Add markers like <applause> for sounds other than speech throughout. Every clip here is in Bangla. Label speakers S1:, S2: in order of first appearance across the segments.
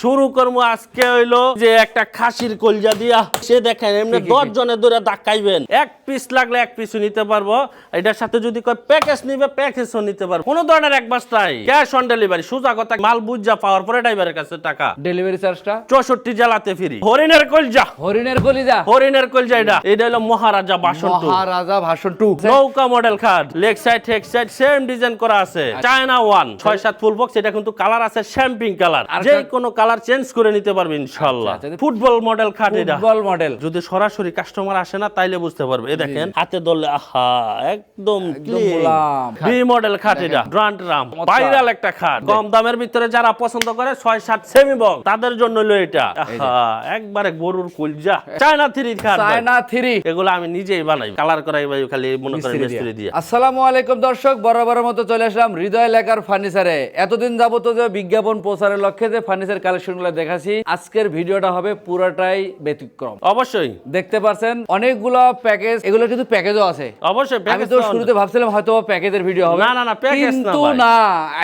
S1: শুরু করব আজকে হইল যে একটা খাসির কলজা দিয়া। সে দেখেন এমনি দশ জনের ধরে ধাক্কাইবেন এক পিস লাগলে এক পিসও নিতে পারব। এটার সাথে যদি কয় প্যাকেজ নিবে প্যাকেজও নিতে পারব। কোনো ধরনের এক বাস নাই। ক্যাশ অন ডেলিভারি সোজা কথা মাল বুঝা পাওয়ার পরে ড্রাইভারের কাছে টাকা।
S2: ডেলিভারি চার্জটা
S1: চৌষট্টি জেলাতে ফিরি। হরিণের কলজা।
S2: হরিণের কলিজা?
S1: হরিণের কলজা এটা। এটা হলো মহারাজা বাসন
S2: মহারাজা ভাষণ টু
S1: নৌকা মডেল খাট leg side head side same design করা আছে।
S2: আচ্ছা।
S1: চায়না ওয়ান ছয় সাত ফুল বক্স এটা কিন্তু কালার আছে শ্যাম্পিং কালার
S2: আর
S1: যে কোনো কালার চেঞ্জ করে নিতে পারবে ইনশাআল্লাহ।
S2: আচ্ছা, আচ্ছা।
S1: ফুটবল মডেল খাট এটা।
S2: ফুটবল মডেল
S1: যদি সরাসরি কাস্টমার আসে না তাইলে বুঝতে পারবে। এই দেখেন হাতে ধরলে আহা একদম। বি মডেল খাট। এটা ড্রান্ট রাম ভাইরাল একটা খাট। কম দামের ভিতরে যারা পছন্দ করে ছয় সাত সেমি বক্স তাদের জন্য হলো এটা। একবারে গরুর কুলজা। চায়না থ্রি খাট
S2: চায়না থ্রি
S1: এগুলো আমি নিজেই বানাই। কালার করাই ভাই খালি মনে করেন মিস্ত্রি দিয়ে।
S2: আসসালামু আলাইকুম দর্শক বরাবরের মতো চলে আসলাম হৃদয় লেখার ফার্নিচারে। এতদিন যাবত যে বিজ্ঞাপন প্রচারের লক্ষ্যে যে ফার্নিচার কালেকশনগুলো দেখাচ্ছি। আজকের ভিডিওটা হবে পুরাটাই ব্যতিক্রম।
S1: অবশ্যই।
S2: দেখতে পাচ্ছেন অনেকগুলো প্যাকেজ এগুলো কিন্তু প্যাকেজও আছে।
S1: অবশ্যই
S2: আমি তো শুরুতে ভাবছিলাম হয়তো প্যাকেজের ভিডিও হবে।
S1: না, না, না, package না
S2: কিন্তু না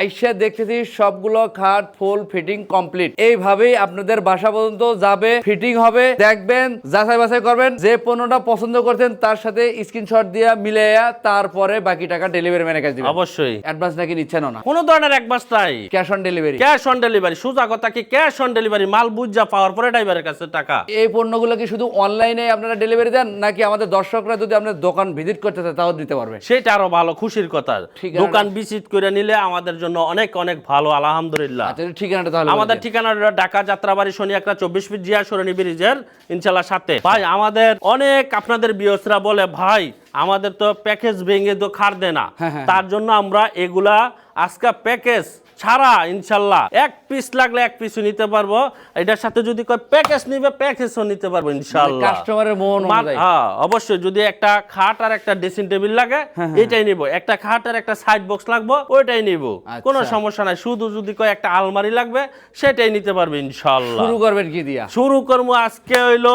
S2: আইসা দেখতেছি সবগুলো খাট ফুল ফিটিং কমপ্লিট এইভাবেই আপনাদের বাসা পর্যন্ত যাবে ফিটিং হবে। দেখবেন যাচাই বাছাই করবেন যে পণ্যটা পছন্দ করছেন তার সাথে স্ক্রিনশট দিয়ে মিলাইয়া তারপরে বাকি টাকা ডেলিভারি ম্যানের কাছে দিবেন।
S1: অবশ্যই।
S2: অ্যাডভান্স নাকি নিচ্ছেন না।
S1: কোন ধরনের এক বাস নাই।
S2: Cash on delivery
S1: cash on delivery সোজা কথা কি ক্যাশ অন ডেলিভারি মাল বুঝা পাওয়ার পরে ড্রাইভারের কাছে টাকা।
S2: এই পণ্যগুলো কি শুধু অনলাইনে আপনারা ডেলিভারি দেন নাকি আমাদের দর্শকরা যদি আপনার দোকান ভিজিট করতে চায় তাও দিতে পারবে?
S1: সেটা আরও ভালো খুশির কথা। দোকান ভিজিট করে নিলে আমাদের জন্য অনেক অনেক ভালো আলহামদুলিল্লাহ।
S2: আচ্ছা ঠিকানাটা তাহলে
S1: আমাদের
S2: দিন।
S1: ঠিকানা হলো ঢাকা যাত্রাবাড়ি শনি একটা চব্বিশ ফিট জিয়া সরণি ব্রিজের ইনশাল্লাহ সাথে। ভাই আমাদের অনেক আপনাদের বিয়সরা বলে ভাই আমাদের তো প্যাকেজ ভেঙে তো খার দেয় না।
S2: হ্যাঁ, হ্যাঁ,
S1: তার জন্য আমরা এগুলা আজকে প্যাকেজ ছাড়া ইনশাল্লাহ এক পিস লাগলে এক পিসও নিতে পারব। এটার সাথে যদি কয় প্যাকেজ নিবে প্যাকেজও নিতে পারব ইনশাল্লাহ।
S2: কাস্টমারের মন
S1: হ্যাঁ অবশ্যই যদি একটা খাট আর একটা ড্রেসিং টেবিল লাগে
S2: হ্যাঁ,
S1: এটাই নিব। একটা খাট আর একটা সাইড বক্স লাগবে ওইটাই নিব।
S2: আচ্ছা।
S1: কোনো সমস্যা নাই। শুধু যদি কয় একটা আলমারি লাগবে সেটাই নিতে পারবে ইনশাল্লাহ।
S2: শুরু করবেন কি দিয়া?
S1: শুরু করব আজকে হইল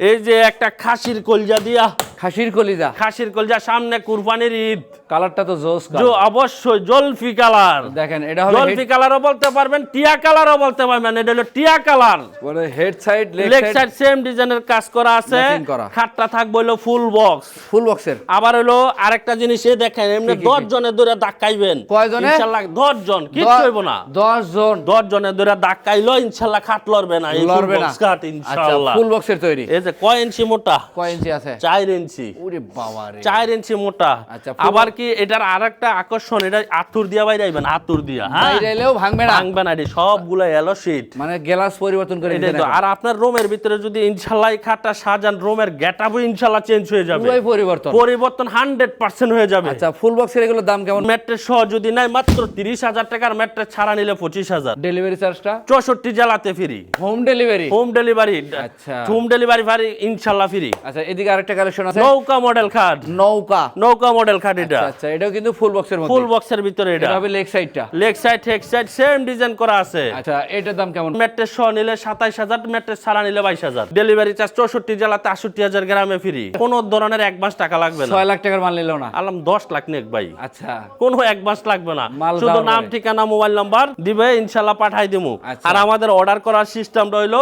S1: এই যে একটা খাসির কলজা দিয়া।
S2: খাসির কলিজা।
S1: খাসির কলজা সামনে কুরবানির ঈদ।
S2: কালারটা তো জোস
S1: যে অবশ্যই জলফি কালার।
S2: দেখেন এটা হবে
S1: জলফি কালারও বলতে পারবেন টিয়া কালারও বলতে পারবেন এটা হলো টিয়া কালার।
S2: মানে head side
S1: leg
S2: side
S1: same ডিজাইনের কাজ করা আছে। খাটটা থাকবে হলো ফুল বক্স
S2: ফুল বক্সের
S1: আবার হলো আরেকটা জিনিস এ দেখেন এমনি
S2: কি, কি,
S1: দশ
S2: কি?
S1: জনের ধরে ধাক্কাইবেন
S2: কয়জনে?
S1: ইনশাল্লাহ দশ জন কিচ্ছু হইব না।
S2: 10 জন।
S1: দশ জনের ধরে ধাক্কাইলো ইনশাল্লাহ খাট লড়বে না এই full box খাট
S2: আচ্ছা ফুল বক্সের তৈরি।
S1: এই যে কয় ইঞ্চি মোটা?
S2: কয় ইঞ্চি আছে?
S1: চার ইঞ্চি।
S2: ওরে বাবা রে।
S1: চার ইঞ্চি মোটা।
S2: আচ্ছা,
S1: আবার কি এটার আরেকটা আকর্ষণ এটা আতুর দিয়া বাইরে আইবেন আতুর দিয়া হ্যাঁ?
S2: বাইরে এলেও ভাঙবে না।
S1: ভাঙবে না এটি সবগুলো এলো শীট
S2: মানে গ্লাস পরিবর্তন করে
S1: তো। আর আপনার রুমের ভিতরে যদি ইনশাল্লাহ এই খাটটা সাজান রুমের গেটআপও ইনশাল্লাহ চেঞ্জ হয়ে যাবে।
S2: পুরোই পরিবর্তন।
S1: পরিবর্তন হান্ড্রেড পার্সেন্ট হয়ে যাবে।
S2: আচ্ছা ফুল বক্সের এগুলোর দাম কেমন?
S1: ম্যাট্রেস সহ যদি নাই মাত্র তিরিশ হাজার টাকার ম্যাট্রেস ছাড়া নিলে পঁচিশ হাজার।
S2: ডেলিভারি চার্জটা
S1: চৌষট্টি জেলাতে free
S2: home delivery
S1: home delivery
S2: আচ্ছা।
S1: হোম ডেলিভারি ভারি ইনশাল্লাহ ফ্রি
S2: আচ্ছা এদিকে আরেকটা কালেকশন আছে।
S1: নৌকা মডেল খাট।
S2: নৌকা।
S1: নৌকা মডেল খাট এটা।
S2: আচ্ছা আচ্ছা এটাও কিন্তু ফুল বক্সের মধ্যে।
S1: ফুল বক্সের ভিতরে এটা।
S2: এটা হবে লেগ সাইডটা
S1: leg side head side same design করা আছে।
S2: আচ্ছা এটার দাম কেমন?
S1: ম্যাট্রেস সহ নিলে সাতাইশ হাজার ম্যাট্রেস ছাড়া নিলে বাইশ হাজার। ডেলিভারি চার্জ চৌষট্টি জেলাতে আষট্টি হাজার গ্রামে ফ্রি কোনো ধরনের এক মাস টাকা লাগবে না।
S2: ছয় লাখ টাকার মাল নিলেও না?
S1: আলাম দশ লাখ নেক ভাই।
S2: আচ্ছা।
S1: কোনো এক মাস লাগবে না। শুধু নাম ঠিকানা মোবাইল নাম্বার দিবে ইনশাল্লাহ পাঠাই দিমু।
S2: আচ্ছা।
S1: আর আমাদের অর্ডার করার সিস্টেম রইল।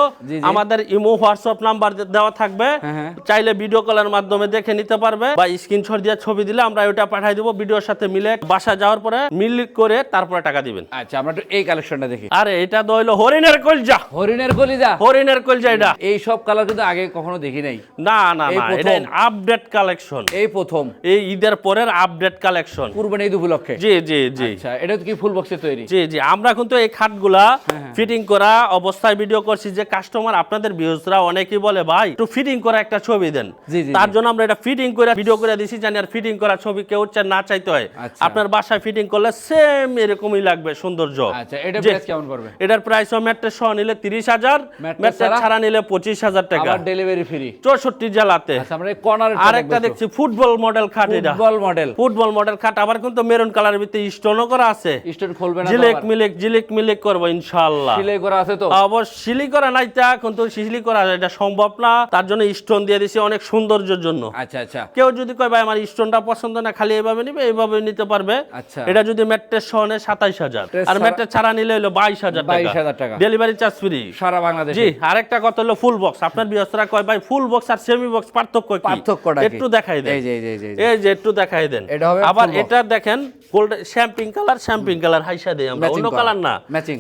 S1: আমাদের ইমো হোয়াটসঅ্যাপ নাম্বার দেওয়া থাকবে।
S2: হ্যাঁ, হ্যাঁ।
S1: চাইলে ভিডিও কলের মাধ্যমে দেখে নিতে পারবে বা স্ক্রিনশট দিয়ে ছবি দিলে আমরা ওটা পাঠাই দিব ভিডিওর সাথে মিলে। বাসা যাওয়ার পরে মিল করে তারপরে টাকা দিবেন।
S2: আচ্ছা আমরা একটু এই কালেকশনটা দেখি।
S1: আরে এটা তো হইল হরিণের কলজা।
S2: হরিণের কলিজা?
S1: হরিণের কলজা এটা।
S2: এই সব কালার কিন্তু আগে কখনো দেখি নাই।
S1: না না না এটা আপডেট কালেকশন
S2: এই প্রথম।
S1: এই ঈদের পরের আপডেট কালেকশন
S2: কুরবানি ঈদ উপলক্ষে?
S1: জি জি জি।
S2: আচ্ছা এটা কি ফুল বক্সের তৈরি?
S1: জি জি আমরা কিন্তু এই খাটগুলা
S2: হ্যাঁ,
S1: ফিটিং করা অবস্থায় ভিডিও করছি যে কাস্টমার আপনাদের ভিউজরা অনেকেই বলে ভাই একটু ফিটিং করা একটা ছবি দেন। তার জন্য আমরা এটা ফিটিং করে ভিডিও করে দিছি জানি আর ফিটিং করা ছবি কেউ না চাইতে হয়।
S2: আচ্ছা।
S1: আপনার বাসায় ফিটিং করলে সেম এরকমই লাগবে সৌন্দর্য।
S2: আচ্ছা এটা প্রাইস কেমন করবে
S1: এটার প্রাইস ম্যাট্রেস সহ নিলে তিরিশ হাজার
S2: ম্যাট্রেস
S1: ম্যাট্রেস
S2: ছাড়া?
S1: নিলে পঁচিশ হাজার টাকা।
S2: আবার ডেলিভারি ফ্রি
S1: চৌষট্টি জেলাতে।
S2: আচ্ছা আমরা কর্নার
S1: আরেকটা দেখছি ফুটবল মডেল খাট এটা।
S2: ফুটবল মডেল
S1: ফুটবল মডেল খাট আবার কিন্তু মেরুন কালারের ভিতরে স্টোনও করা আছে।
S2: স্টোন খুলবে না
S1: জিলেক মিলেক জিলেক মিলেক করব ইনশাল্লাহ
S2: সিলাই করা আছে তো?
S1: অবশ্য সিলি করা নাই তা কিন্তু সিলি করা এটা সম্ভব না। তার জন্য স্টোন দিয়ে দিছি অনেক সৌন্দর্যের জন্য। জন্য
S2: আচ্ছা আচ্ছা।
S1: কেউ যদি কয় ভাই আমার স্টোনটা পছন্দ না খালি এইভাবে নিবে এইভাবে নিতে পারবে।
S2: আচ্ছা।
S1: এটা যদি ম্যাট্রেস সহ নেয় সাতাইশ হাজার। আর ম্যাট্রেস ছাড়া নিলে হলো বাইশ হাজার টাকা।
S2: 22,000 টাকা।
S1: ডেলিভারি চার্জ ফ্রি
S2: সারা বাংলাদেশে।
S1: জি আরেকটা কথা হলো ফুল বক্স আপনার বিয়স্তরা কয় ভাই ফুল বক্স আর সেমি বক্স পার্থক্য কি?
S2: পার্থক্যটা?
S1: একটু দেখাই দেন।
S2: এই যে এই যে এই যে,
S1: একটু দেখাই দেন।
S2: এটা হবে
S1: আবার এটা দেখেন gold champagne colour champagne colour হাইসা দেই আমরা। অন্য কালার না।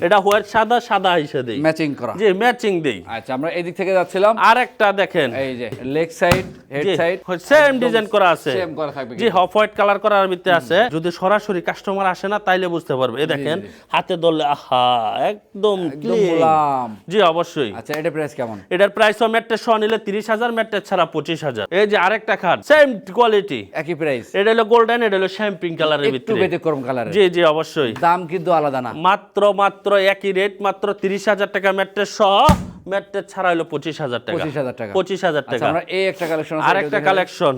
S1: এটা হোয়াইট সাদা সাদা হাইসা দেই।
S2: ম্যাচিং করা।
S1: জি ম্যাচিং দেই।
S2: আচ্ছা আমরা এদিক থেকে যাচ্ছিলাম।
S1: আরেকটা দেখেন।
S2: এই যে leg side head side
S1: same design করা আছে।
S2: সেম করা থাকবে
S1: জি অফ হোয়াইট কালার করার ভিতরে আছে। যদি সরাসরি কাস্টমার আসে না তাইলে বুঝতে পারবে। এই দেখেন হাতে ধরলে আহা একদম
S2: একদম
S1: জি অবশ্যই।
S2: আচ্ছা এটা প্রাইস কেমন?
S1: এটার প্রাইস ম্যাট্রেস সহ নিলে তিরিশ হাজার ম্যাট্রেস ছাড়া পঁচিশ হাজার। এই যে আরেকটা খাট সেম কোয়ালিটি
S2: একই প্রাইস
S1: এটা হলো গোল্ডেন এটা হলো শ্যাম্পিং কালারের
S2: একটু ব্যতিক্রম কালারের
S1: জি জি অবশ্যই।
S2: দাম কিন্তু আলাদা না।
S1: মাত্র মাত্র একই রেট মাত্র তিরিশ হাজার টাকা ম্যাট্রেস সহ ম্যাট্রেস ছাড়া হলো পঁচিশ হাজার টাকা।
S2: 25,000 টাকা।
S1: পঁচিশ হাজার
S2: আচ্ছা
S1: টাকা।
S2: আমরা এই একটা কালেকশন
S1: আরেকটা কালেকশন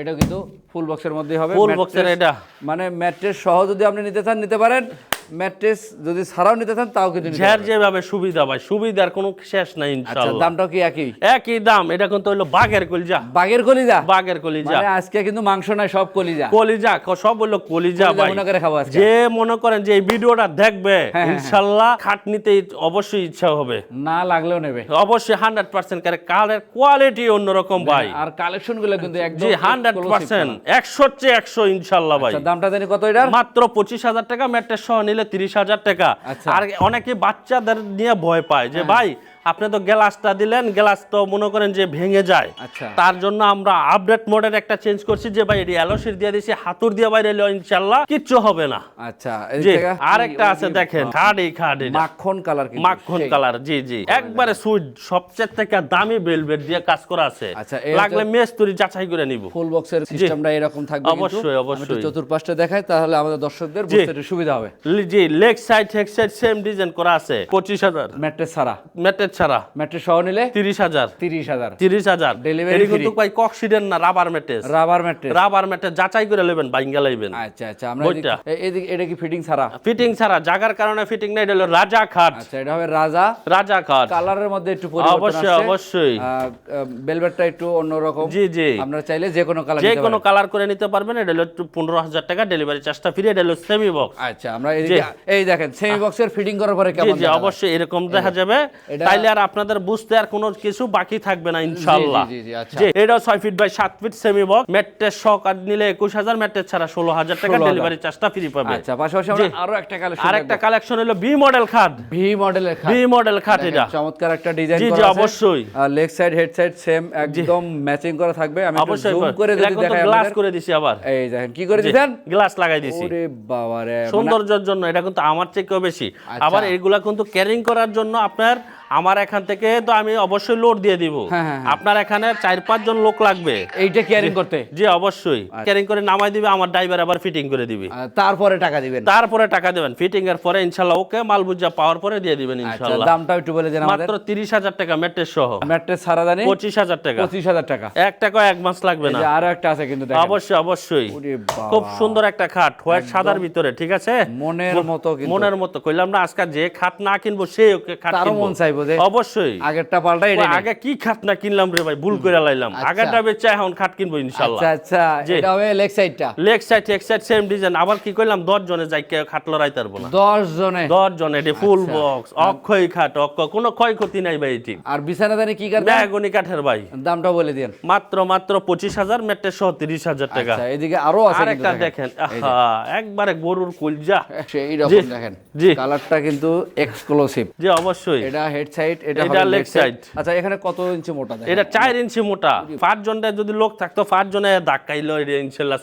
S2: এটা কিন্তু ফুল বক্সের মধ্যেই হবে।
S1: ফুল বক্সের এটা।
S2: মানে ম্যাটের সহ যদি আপনি নিতে চান নিতে পারেন। ম্যাট্রেস যদি ছাড়াও নিতে চান তাও কিন্তু নিতে
S1: যার যেভাবে সুবিধা ভাই সুবিধার কোনো শেষ নাই
S2: আচ্ছা
S1: ইনশাআল্লাহ।
S2: দামটাও কি একই?
S1: একই দাম এটা কিন্তু হইল বাঘের কলিজা।
S2: বাগের কলিজা?
S1: বাঘের কলিজা।
S2: মানে আজকে কিন্তু মাংস নাই সব কলিজা।
S1: কলিজা সব হলো কলিজা ভাই।
S2: মনে করে খাব আজকে।
S1: যে মনে করেন যে এই ভিডিওটা দেখবে
S2: হ্যাঁ, হ্যাঁ।
S1: ইনশাল্লাহ খাট নিতে অবশ্যই ইচ্ছা হবে।
S2: না লাগলেও নেবে।
S1: অবশ্যই হান্ড্রেড পার্সেন্ট কালের কোয়ালিটি অন্যরকম ভাই।
S2: আর কালেকশনগুলো কিন্তু একদম
S1: জি হান্ড্রেড
S2: exclusive
S1: পার্সেন্ট
S2: কালার।
S1: একশোর চেয়ে একশো ইনশাল্লাহ ভাই।
S2: আচ্ছা দামটা জানি কত এটার?
S1: মাত্র পঁচিশ হাজার টাকা ম্যাট্রেস সহ নিলে তিরিশ হাজার টাকা
S2: আচ্ছা।
S1: আর অনেকে বাচ্চাদের নিয়ে ভয় পায় যে ভাই আপনি তো গ্লাসটা দিলেন গ্লাস তো মনে করেন যে ভেঙে যায়।
S2: আচ্ছা।
S1: তার জন্য আমরা আপডেট মডেল একটা চেঞ্জ করছি যে ভাই এটি অ্যালোসির দিয়ে দিয়েছি হাতুর দিয়ে বাইরে এলো ইনশাল্লাহ কিচ্ছু হবে না।
S2: আচ্ছা থেকে
S1: আরেকটা আছে দেখেন এই খাট
S2: মাখন কালার
S1: মাখন কালার জি জি। একবারে সুইট সবচেয়ে থেকে দামি বেলভেট দিয়ে কাজ করা আছে।
S2: আচ্ছা,
S1: লাগলে মেস্তুরি যাচাই করে নিব।
S2: ফুল বক্সের সিস্টেমটা এরকম থাকবে কিন্তু।
S1: অবশ্যই, অবশ্যই।
S2: একটু চতুর্পাশটা দেখাই তাহলে আমাদের দর্শকদের বুঝতে সুবিধা হবে।
S1: জি leg side head side same design করা আছে পঁচিশ হাজার।
S2: ম্যাট্রেস ছাড়া।
S1: ম্যাটের ছাড়া।
S2: ম্যাট্রেস সহ নিলে
S1: তিরিশ হাজার।
S2: তিরিশ হাজার।
S1: তিরিশ হাজার।
S2: Free।
S1: কিন্তু ভাই কক্সিডেন না রাবার
S2: রাবার ম্যাট্রেস।
S1: রাবার যাচাই করে নেবেন বাইঙ্গা লাইবেন।
S2: আচ্ছা আচ্ছা আমরা। এদিক- এটা কি ফিটিং ছাড়া?
S1: ফিটিং ছাড়া জাগার কারণে ফিটিং নাই এটা হলো রাজা খাট।
S2: আচ্ছা এটা হবে রাজা।
S1: রাজা খাট।
S2: কালারের মধ্যে একটু পরিবর্তন
S1: অবশ্যই। অবশ্যই।
S2: বেলভেটটা একটু অন্যরকম।
S1: জি জি।
S2: আপনারা চাইলে যে কোনো কালার
S1: যে কোনো কালার করে নিতে পারবেন এটা হলো পনেরো হাজার টাকা ডেলিভারি চার্জটা ফ্রি এটা হলো সেমি বক্স
S2: আচ্ছা আমরা এই দেখেন সেমি বক্সের ফিটিং করার পরে কেমন
S1: জি অবশ্যই এরকম দেখা যাবে।
S2: এটা-
S1: তাইলে আর আপনাদের বুঝতে আর কোনো কিছু বাকি থাকবে না ইনশাল্লাহ
S2: আচ্ছা।
S1: এটা ছয় ফিট বাই সাত ফিট সেমি বক্স ম্যাট্রেস শক আর নিলে একুশ হাজার ম্যাট্রেস ছাড়া ষোলো হাজার টাকা ডেলিভারি চার্জটা ফ্রি পাবে।
S2: আচ্ছা পাশাপাশি আরও একটা কালেকশন
S1: আরেকটা কালেকশন হলো বি মডেল খাট।
S2: মডেলের খাট।
S1: বি মডেল খাট এটা।
S2: চমৎকার একটা ডিজাইন
S1: জি, জি, অবশ্যই।
S2: Leg side head side same একদম ম্যাচিং করা থাকবে। আমি একটু জুম করে। যদি দেখাই
S1: গ্লাস করে দিছি আবার।
S2: এই দেখেন কি করে দিবেন?
S1: গ্লাস লাগাই দিছি।
S2: ওরে বাবা রে মানে
S1: সৌন্দর্যের জন্য এটা কিন্তু আমার থেকেও বেশি।
S2: আচ্ছা।
S1: আবার এগুলা কিন্তু ক্যারিং করার জন্য আপনার আমার এখান থেকে তো আমি অবশ্যই লোড দিয়ে দিব।
S2: হ্যাঁ, হ্যাঁ, হ্যাঁ।
S1: আপনার এখানে চার পাঁচ জন লোক লাগবে।
S2: এইটা কেয়ারিং করতে?
S1: জি অবশ্যই। ক্যারিং করে নামাই দিবে আমার ড্রাইভার আবার ফিটিং করে দিবে।
S2: তারপরে টাকা দিবেন?
S1: তারপরে টাকা দেবেন। ফিটিং এর পরে ইনশাল্লাহ ওকে মাল বুঝা পাওয়ার পরে দিয়ে দিবেন
S2: আচ্ছা
S1: ইনশাল্লাহ।
S2: দামটা একটু বলে দেন আমাদের।
S1: মাত্র তিরিশ হাজার টাকা মেট্রেস সহ।
S2: ম্যাট্রেস সারা জানি
S1: পঁচিশ হাজার টাকা।
S2: পঁচিশ হাজার টাকা।
S1: এক টাকা এক মাস লাগবে না।
S2: আরও একটা আছে কিন্তু দেখেন।
S1: অবশ্যই অবশ্যই। খুব সুন্দর একটা খাট হোয়াইট সাদার ভিতরে ঠিক আছে?
S2: মনের মতো কিন্তু।
S1: মনের মতো। কইলাম না আজকে যে খাট না কিনবো সে ওকে খাট কিনবো।
S2: মন চাইব যে
S1: অবশ্যই।
S2: আগেরটা পাল্টা এটা
S1: আগে কি খাট না কিনলাম রে ভাই? ভুল করে লাইলাম।
S2: আচ্ছা।
S1: আগেরটা বেচে এখন খাট কিনবো ইনশাল্লাহ
S2: আচ্ছা আচ্ছা। এটা হবে লেগ সাইডটা
S1: লেগ সাইড এক সাইড সেম ডিজাইন আবার কি কইলাম? দশ জনে যাই কেউ খাট লড়াই পারব না
S2: দশ জনে।
S1: দশ জনে এটি ফুল
S2: আচ্ছা।
S1: বক্স অক্ষয় খাট অক্ষ কোনো ক্ষয়ক্ষতি নাই ভাই এটি
S2: আর বিছানা দানি কি করবে
S1: ব্যাগনি কাঠের ভাই।
S2: দামটা বলে দিন।
S1: মাত্র মাত্র পঁচিশ হাজার মেট্রে সহ হাজার টাকা।
S2: আচ্ছা এদিকে আরও আছে
S1: আর
S2: কিন্তু
S1: একটা দেখেন একবারে গরুর কুলজা। <laughs>
S2: সেই রকম দেখেন।
S1: জি।
S2: কালারটা কিন্তু এক্সক্লুসিভ
S1: জি অবশ্যই।
S2: এটা হেড সাইড এটা
S1: এটা
S2: side। আচ্ছা এখানে কত ইঞ্চি মোটা
S1: এটা চার ইঞ্চি মোটা। পাঁচ জনের যদি লোক থাকতো পাঁচ জনে ধাক্কাইলো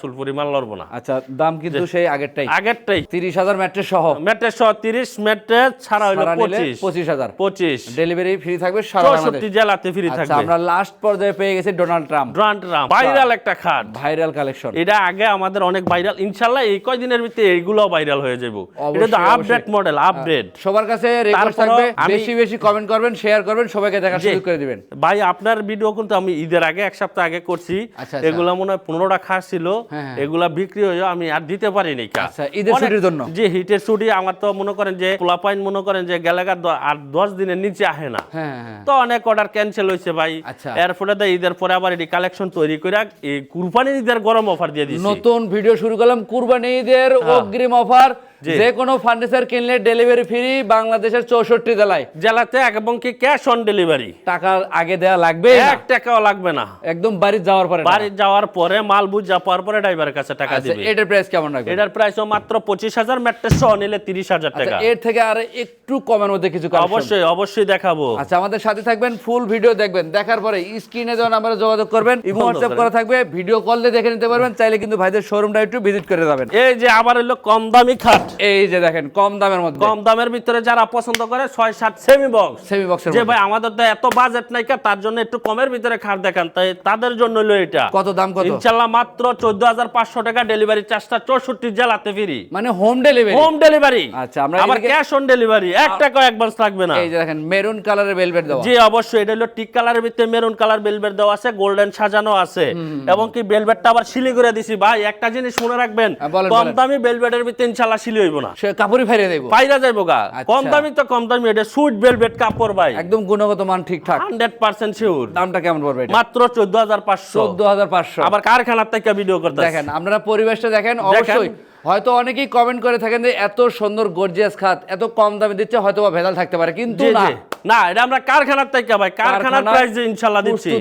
S1: সুল পরিমাণ লড়বো না।
S2: আচ্ছা দাম কিন্তু সেই আগেরটাই।
S1: আগেরটাই।
S2: তিরিশ হাজার ম্যাট্রেস সহ।
S1: মেট্রে সহ তিরিশ মেট্রে ছাড়া পঁচিশ।
S2: পঁচিশ হাজার।
S1: পঁচিশ।
S2: ডেলিভারি ফ্রি থাকবে সারা বাংলাদেশ।
S1: চৌষট্টি জেলাতে ফ্রি
S2: আচ্ছা আমরা লাস্ট পর্যায়ে পেয়ে গেছি ডোনাল্ড ট্রাম্প
S1: ড্রান্ট রাম ভাইরাল একটা খাট।
S2: ভাইরাল কালেকশন
S1: এটা আগে আমাদের অনেক ভাইরাল ইনশাল্লাহ এই কয়দিনের ভিতরে এইগুলো ভাইরাল হয়ে যাব এটা তো আপডেট মডেল আপডেট
S2: সবার কাছে
S1: তারপরও
S2: থাকবে বেশি বেশি কমেন্ট করবেন শেয়ার করবেন সবাইকে
S1: জি।
S2: সুযোগ করে দিবেন
S1: ভাই আপনার ভিডিও কিন্তু আমি ঈদের আগে এক সপ্তাহ আগে করছি
S2: আচ্ছা, আচ্ছা।
S1: এগুলা মনে হয় পনেরোটা খাস ছিল
S2: হ্যাঁ, হ্যাঁ।
S1: এগুলা বিক্রি হয়ে আমি আর দিতে পারিনি
S2: আচ্ছা, ঈদের ছুটির জন্য?
S1: জি হিটের ছুটি আমার তো মনে করেন যে পোলাপাইন মনে করেন যে গেলাগা আর দশ দিনের নিচে আহে না
S2: হ্যাঁ
S1: তো অনেক অর্ডার ক্যান্সেল হয়েছে ভাই
S2: আচ্ছা।
S1: এরপরে তো ঈদের পরে আবার এটি কালেকশন তৈরি করে এই কুরবানির ঈদের গরম অফার দিয়ে দিচ্ছি
S2: নতুন ভিডিও শুরু করলাম কুরবানি ঈদের অগ্রিম অফার। যে কোনো ফার্নিচার কিনলে ডেলিভারি ফ্রি বাংলাদেশের চৌষট্টি জেলায়।
S1: জেলাতে এবং কি ক্যাশ অন ডেলিভারি
S2: টাকা আগে দেওয়া লাগবে
S1: এক টাকাও লাগবে না।
S2: একদম বাড়ি যাওয়ার পরে
S1: বাড়ি যাওয়ার পরে মাল বুঝা পাওয়ার পরে ড্রাইভারের কাছে টাকা
S2: আচ্ছা,
S1: দিবে।
S2: এটার প্রাইস কেমন রাখবেন?
S1: এটার প্রাইসও মাত্র পঁচিশ হাজার ম্যাট্রেস সহ নিলে তিরিশ হাজার
S2: আচ্ছা,
S1: টাকা।
S2: এর থেকে আর একটু কমের মধ্যে কিছু।
S1: অবশ্যই অবশ্যই দেখাবো।
S2: আচ্ছা আমাদের সাথে থাকবেন ফুল ভিডিও দেখবেন। দেখার পরে স্ক্রিনে দেওয়া নাম্বারে যোগাযোগ করবেন ইমো হোয়াটসঅ্যাপ করা। থাকবে ভিডিও কল দিয়ে দেখে নিতে পারবেন চাইলে কিন্তু ভাইদের শোরুমটা একটু ভিজিট করে যাবেন।
S1: এই যে আবার হলো কম দামি খাট।
S2: এই যে দেখেন কম দামের মধ্যে।
S1: কম দামের ভিতরে যারা পছন্দ করে ছয় সাত সেমি বক্স
S2: সেমি বক্সের
S1: যে ভাই আমাদের তো এত বাজেট নাই কা, তার জন্য একটু কমের ভিতরে খাট দেখান। তাই তাদের জন্য হলো এটা।
S2: কত দাম কত?
S1: ইনশাল্লাহ মাত্র চোদ্দ হাজার পাঁচশো টাকা ডেলিভারি চার্জটা চৌষট্টি জেলাতে ফ্রি
S2: মানে হোম ডেলিভারি
S1: হোম ডেলিভারি
S2: আচ্ছা, আমরা
S1: আবার ক্যাশ অন ডেলিভারি এক টাকা অ্যাডভান্স লাগবে না।
S2: এই যে দেখেন মেরুন কালারের ভেলভেট দেওয়া।
S1: জি অবশ্যই। এটা হলো টিক কালারের ভিতরে মেরুন কালার বেলভেট দেওয়া আছে গোল্ডেন সাজানো আছে। এবং কি বেলভেটটা আবার সিলি করে দিছি। ভাই একটা জিনিস মনে রাখবেন
S2: হ্যাঁ,
S1: কম। দামি বেলভেটের ভিতরে ইনশাল্লাহ সিলি হইব না।
S2: সে কাপড়ই ফেরিয়ে দেবো।
S1: পাইরা যাইব গা।
S2: আচ্ছা।
S1: কম দামি তো কম দামি এটা সুইট বেলভেট কাপড় ভাই।
S2: একদম গুণগত মান ঠিকঠাক।
S1: হান্ড্রেড পার্সেন্ট শিওর
S2: দামটা কেমন পড়বে এটা?
S1: মাত্র চোদ্দ হাজার পাঁচশো।
S2: চোদ্দ হাজার পাঁচশো।
S1: আবার কারখানার থেকে ভিডিও করতে
S2: দেখেন আপনারা পরিবেশটা দেখেন। অবশ্যই হয়তো অনেকেই কমেন্ট করে থাকেন যে এত সুন্দর গর্জিয়াস খাত এত কম দামে দিচ্ছে হয়তো বা ভেজাল থাকতে পারে কিন্তু না।
S1: না এটা আমরা কারখানার থেকে ভাই কারখানার প্রাইস যে ইনশাল্লাহ দিচ্ছি।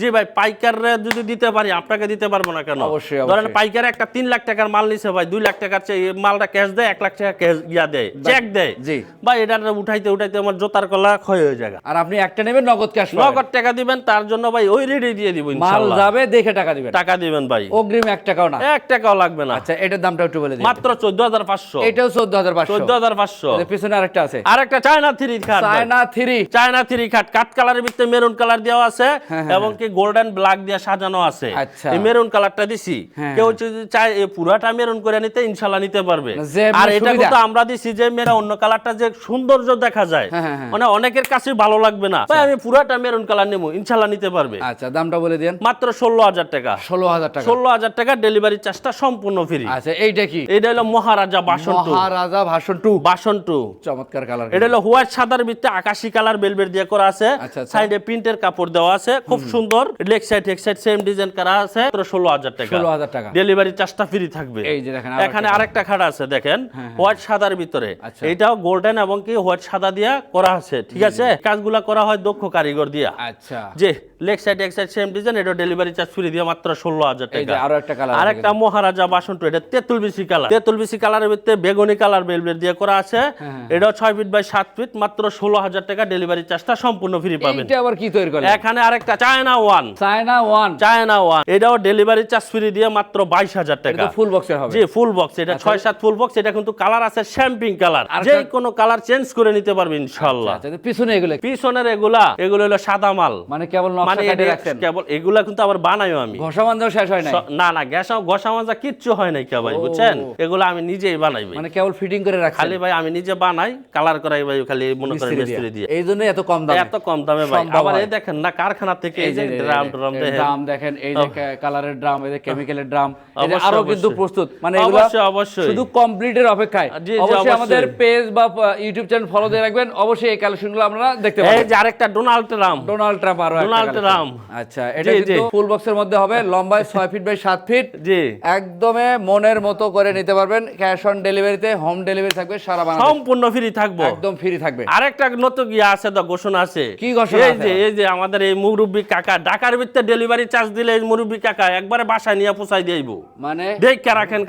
S1: জি ভাই পাইকাররে যদি দিতে পারি আপনাকে দিতে পারব না কেন?
S2: অবশ্যই,
S1: ধরেন। পাইকার একটা তিন লাখ টাকার মাল নিছে ভাই দুই লাখ টাকার চেয়ে মালটা ক্যাশ দেয় এক লাখ টাকা ক্যাশ ইয়া দেয় চেক দেয়।
S2: জি।
S1: ভাই এটা উঠাইতে উঠাইতে আমার জোতার কলা ক্ষয় হয়ে যায়
S2: আর আপনি একটা নেবেন নগদ ক্যাশ
S1: নগদ টাকা দিবেন তার জন্য ভাই ওই রেডি দিয়ে দিব
S2: মাল
S1: ইনশাল্লাহ।
S2: যাবে দেখে টাকা দিবেন।
S1: টাকা দিবেন ভাই।
S2: অগ্রিম এক টাকাও না।
S1: এক টাকাও লাগবে না।
S2: আচ্ছা এটার দামটা একটু বলে দিন
S1: মাত্র চোদ্দ হাজার পাঁচশো।
S2: এটাও চোদ্দ হাজার পাঁচশো।
S1: চোদ্দ হাজার পাঁচশো।
S2: পিছনে আরেকটা আছে।
S1: আর একটা চায়না থ্রি খাট।
S2: China three.
S1: চায়না থ্রি খাট। কাঠ কালারের ভিতরে মেরুন কালার দেওয়া আছে
S2: হ্যাঁ,
S1: এবং কি গোল্ডেন ব্ল্যাক দিয়ে সাজানো আছে।
S2: আচ্ছা।
S1: এই মেরুন কালারটা দিছি।
S2: হ্যাঁ।
S1: কেউ যদি চায় এই পুরাটা মেরুন করে নিতে ইনশাল্লাহ নিতে পারবে। আর এটা কিন্তু আমরা দিছি যে মেরা অন্য কালারটা যে সৌন্দর্য দেখা যায়।
S2: হ্যাঁ, হ্যাঁ, হ্যাঁ।
S1: মানে অনেকের কাছে ভালো লাগবে না। ভাই আমি পুরাটা মেরুন কালার নেব। ইনশাল্লাহ নিতে পারবে।
S2: আচ্ছা দামটা বলে দিন
S1: মাত্র ষোলো হাজার টাকা।
S2: ষোলো হাজার টাকা।
S1: ষোলো হাজার টাকা ডেলিভারি চার্জটা সম্পূর্ণ ফ্রি।
S2: আচ্ছা এইটা কি?
S1: এটা হলো মহারাজা বাসন টু।
S2: মহারাজা টু।
S1: বাসন টু।
S2: চমৎকার কালার
S1: এটা হলো হোয়াইট সাদার ভিতরে আকাশি কালার বেলবেট দিয়ে করা আছে।
S2: আচ্ছা, আচ্ছা।
S1: সাইডে প্রিন্টের কাপড় দেওয়া আছে। খুব সুন্দর। Leg side side same design করা আছে। ষোলো হাজার টাকা।
S2: ষোলো হাজার টাকা।
S1: ডেলিভারি চার্জটা ফ্রি থাকবে।
S2: এই যে দেখেন,
S1: এখানে আরেকটা খাট আছে দেখেন। হোয়াইট সাদার ভিতরে।
S2: আচ্ছা।
S1: এইটাও গোল্ডেন এবং কি হোয়াইট সাদা দিয়া করা আছে ঠিক আছে? কাজগুলা করা হয় দক্ষ কারিগর দিয়া।
S2: আচ্ছা।
S1: যে লেগ সাইড এক সাইড সেম ডিজাইন এটা ডেলিভারি চার্জ ফ্রি দিয়ে মাত্র ষোলো হাজার টাকা।
S2: আরও একটা কালার
S1: মহারাজা বাসন টু এটা তেঁতুল বিসি কালার তেঁতুল বিসি কালারের ভিতরে বেগুনি কালার বেলবেট দিয়ে করা আছে।
S2: হ্যাঁ,
S1: এটাও ছয় ফিট বাই সাত ফিট মাত্র ষোলো হাজার টাকা ডেলিভারি চার্জটা সম্পূর্ণ ফ্রি পাবেন।
S2: এইটা আবার কি তৈরি করলেন?
S1: এখানে আরেকটা China one
S2: China one
S1: China one এটাও ডেলিভারি চার্জ ফ্রি দিয়ে মাত্র বাইশ হাজার টাকা।
S2: ফুল বক্সের হবে।
S1: জি ফুল বক্স এটা ছয় সাত ফুল বক্স এটা কিন্তু কালার আছে শ্যাম্পিং কালার যে কোনো কালার চেঞ্জ করে নিতে পারবে ইনশাল্লাহ।
S2: আচ্ছা পিছনে এগুলো?
S1: পিছনের এগুলা এগুলো হলো সাদা মাল।
S2: মানে কেবল
S1: মানে
S2: কাটে
S1: এটা
S2: রাখছেন।
S1: কেবল এগুলা কিন্তু আবার বানাইও আমি।
S2: ঘষা মানজাও শেষ হয় নাই?
S1: না না গ্যাস ঘষা মাজা কিচ্ছু হয় নাই কে ভাই বুঝছেন? এগুলো আমি নিজেই বানাই
S2: মানে কেবল ফিটিং করে রাখছেন।
S1: খালি ভাই আমি নিজে বানাই কালার করাই ভাই খালি মনে করেন
S2: মিস্ত্রি
S1: মিস্ত্রি
S2: দিয়ে।
S1: দিয়ে।
S2: এই জন্য এত কম দাম।
S1: এত কম দামে ভাই। আবার এই দেখেন না কারখানা থেকে এই যে
S2: এই
S1: ড্রাম ট্রাম
S2: এই
S1: দেখেন।
S2: ড্রাম দেখেন এই যে কালারের ড্রাম এই যে কেমিক্যালের ড্রাম এই যে
S1: অবশ্যই,
S2: আরও কিন্তু প্রস্তুত। মানে এগুলো
S1: অবশ্যই, অবশ্যই।
S2: শুধু কমপ্লিটের অপেক্ষায়।
S1: জি, জি,
S2: অবশ্যই
S1: অবশ্যই।
S2: আমাদের পেজ বা ইউটিউব চ্যানেল ফলো দিয়ে রাখবেন। অবশ্যই এই কালেকশনগুলো আপনারা দেখতে
S1: এই
S2: পাবেন।
S1: যে আরেকটা ডোনাল্ড ট্রাম্প
S2: ডোনাল্ড ট্রাম্প আরও
S1: ডোনাল্ড ট্রাম্প।
S2: আচ্ছা এটা কিন্তু ফুল বক্সের মধ্যে হবে লম্বায় ছয় ফিট বাই সাত ফিট
S1: জি।
S2: একদমে মনের মতো করে নিতে পারবেন। ক্যাশ অন ডেলিভারিতে হোম ডেলিভারি থাকবে সারা বাংলাদেশ।
S1: সম্পূর্ণ ফ্রি থাকব।
S2: একদম ফ্রি থাকবে।
S1: আরেকটা নতুন ইয়ে আছে তো ঘোষণা আছে।
S2: কি ঘোষণা
S1: এই যে এই যে আমাদের এই মুরব্বী কাকা ঢাকার ভিতরে ডেলিভারি চার্জ দিলে এই মুরব্বী কাকা একবারে বাসায় নিয়ে পোষাই দিইব
S2: মানে
S1: দেখে রাখেন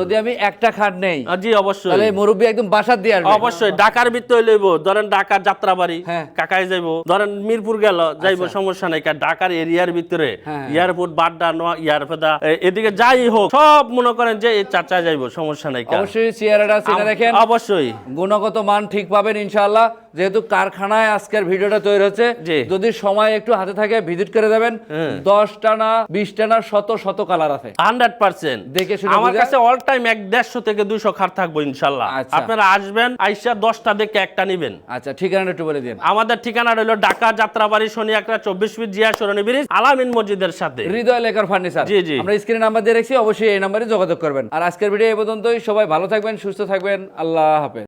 S2: যদি আমি একটা খাট নেই
S1: জি অবশ্যই।
S2: তাহলে মুরব্বী একদম বাসার দিয়ে আসবে।
S1: অবশ্যই ঢাকার ভিতরে লইব। ধরেন ঢাকার যাত্রাবাড়ি
S2: হ্যাঁ।
S1: কাকাই যাইব। ধরেন মিরপুর গেল যাইব সমস্যা নাই কারণ ঢাকার এরিয়ার ভিতরে
S2: হ্যাঁ।
S1: এয়ারপোর্ট বাড্ডা নোয়া ইয়ারফেদা এদিকে যাই হোক সব মনে করেন যে এই চাচা যাইব সমস্যা নাই।
S2: অবশ্যই চেয়ারটা দেখেন
S1: অবশ্যই
S2: গুণগত মান ঠিক পাবেন ইনশাআল্লাহ যেহেতু কারখানায় আজকের ভিডিওটা তৈরি হচ্ছে যদি সময় একটু হাতে থাকে ভিজিট করে যাবেন দশটা না বিশটা না শত শত কালার আছে।
S1: Hundred percent.
S2: দেখে
S1: আমার কাছে অল টাইম এক দেড়শো থেকে দুইশো খাট থাকব ইনশাল্লাহ।
S2: আচ্ছা।
S1: আপনারা আসবেন আইসা দশটা দেখে একটা নিবেন।
S2: আচ্ছা ঠিকানাটা একটু বলে দিন।
S1: আমাদের ঠিকানা রইল ঢাকা যাত্রাবাড়ি শনি একটা চব্বিশ ফিট জিয়া সরণি ব্রিজ আলামিন মসজিদের সাথে।
S2: হৃদয় লেখার ফার্নিচার
S1: জি, জি।
S2: আমরা স্ক্রিনে নাম্বার দিয়ে রেখেছি অবশ্যই এই নাম্বারে যোগাযোগ করবেন। আর আজকের ভিডিও এই পর্যন্তই। সবাই ভালো থাকবেন সুস্থ থাকবেন। আল্লাহ হাফেজ।